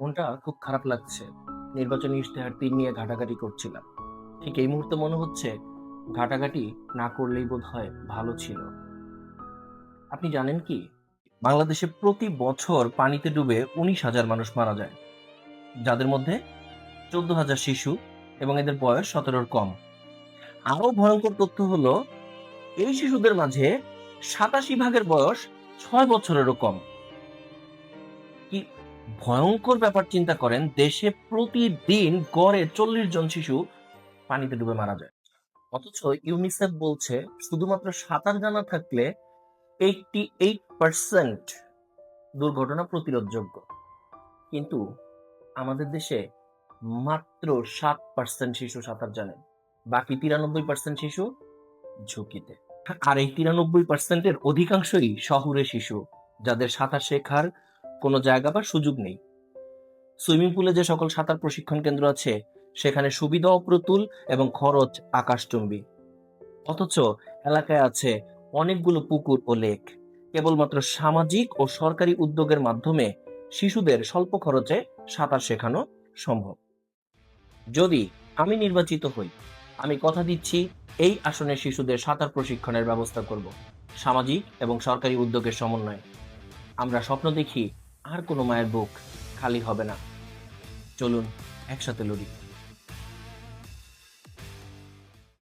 মনটা খুব খারাপ লাগছে। নির্বাচনী ইশতেহার তিন নিয়ে ঘাটাঘাটি করছিলাম। ঠিক এই মুহূর্তে মনে হচ্ছে ঘাটাঘাটি না করলেই বোধ হয় ভালো ছিল। আপনি জানেন কি? বাংলাদেশে প্রতি বছর পানিতে ডুবে উনিশ হাজার মানুষ মারা যায়। যাদের মধ্যে চোদ্দ হাজার শিশু এবং এদের বয়স সতেরোর কম। আরও ভয়ঙ্কর তথ্য হলো, এই শিশুদের মাঝে সাতাশি ভাগের বয়স ছয় বছরেরও কম। কি ভয়ঙ্কর ব্যাপার চিন্তা করেন, দেশে প্রতিদিন গড়ে চল্লিশ জন শিশু পানিতে ডুবে মারা যায়। অথচ ইউনিসেফ বলছে, শুধুমাত্র সাঁতার জানা থাকলে এইটটি এইট পার্সেন্ট দুর্ঘটনা প্রতিরোধযোগ্য। কিন্তু আমাদের দেশে মাত্র সাত পার্সেন্ট শিশু সাঁতার জানে, বাকি তিরানব্বই পার্সেন্ট শিশু ঝুঁকিতে। আর এই তিরানব্বই পার্সেন্টের অধিকাংশই শহুরে শিশু, যাদের সাঁতার শেখার কোনো জায়গা বা সুযোগ নেই। সুইমিং পুলে যে সকল সাঁতার প্রশিক্ষণ কেন্দ্র আছে, সেখানে সুবিধা অপ্রতুল এবং খরচ আকাশচুম্বী। অথচ এলাকায় আছে অনেকগুলো পুকুর ও লেক। কেবলমাত্র সামাজিক ও সরকারি উদ্যোগের মাধ্যমে শিশুদের স্বল্প খরচে সাঁতার শেখানো সম্ভব। যদি আমি নির্বাচিত হই, আমি কথা দিচ্ছি, এই আসনে শিশুদের সাঁতার প্রশিক্ষণের ব্যবস্থা করব, সামাজিক এবং সরকারি উদ্যোগের সমন্বয়ে। আমরা স্বপ্ন দেখি আর কোনো মায়ের বুক খালি হবে না। চলুন একসাথে লড়ি।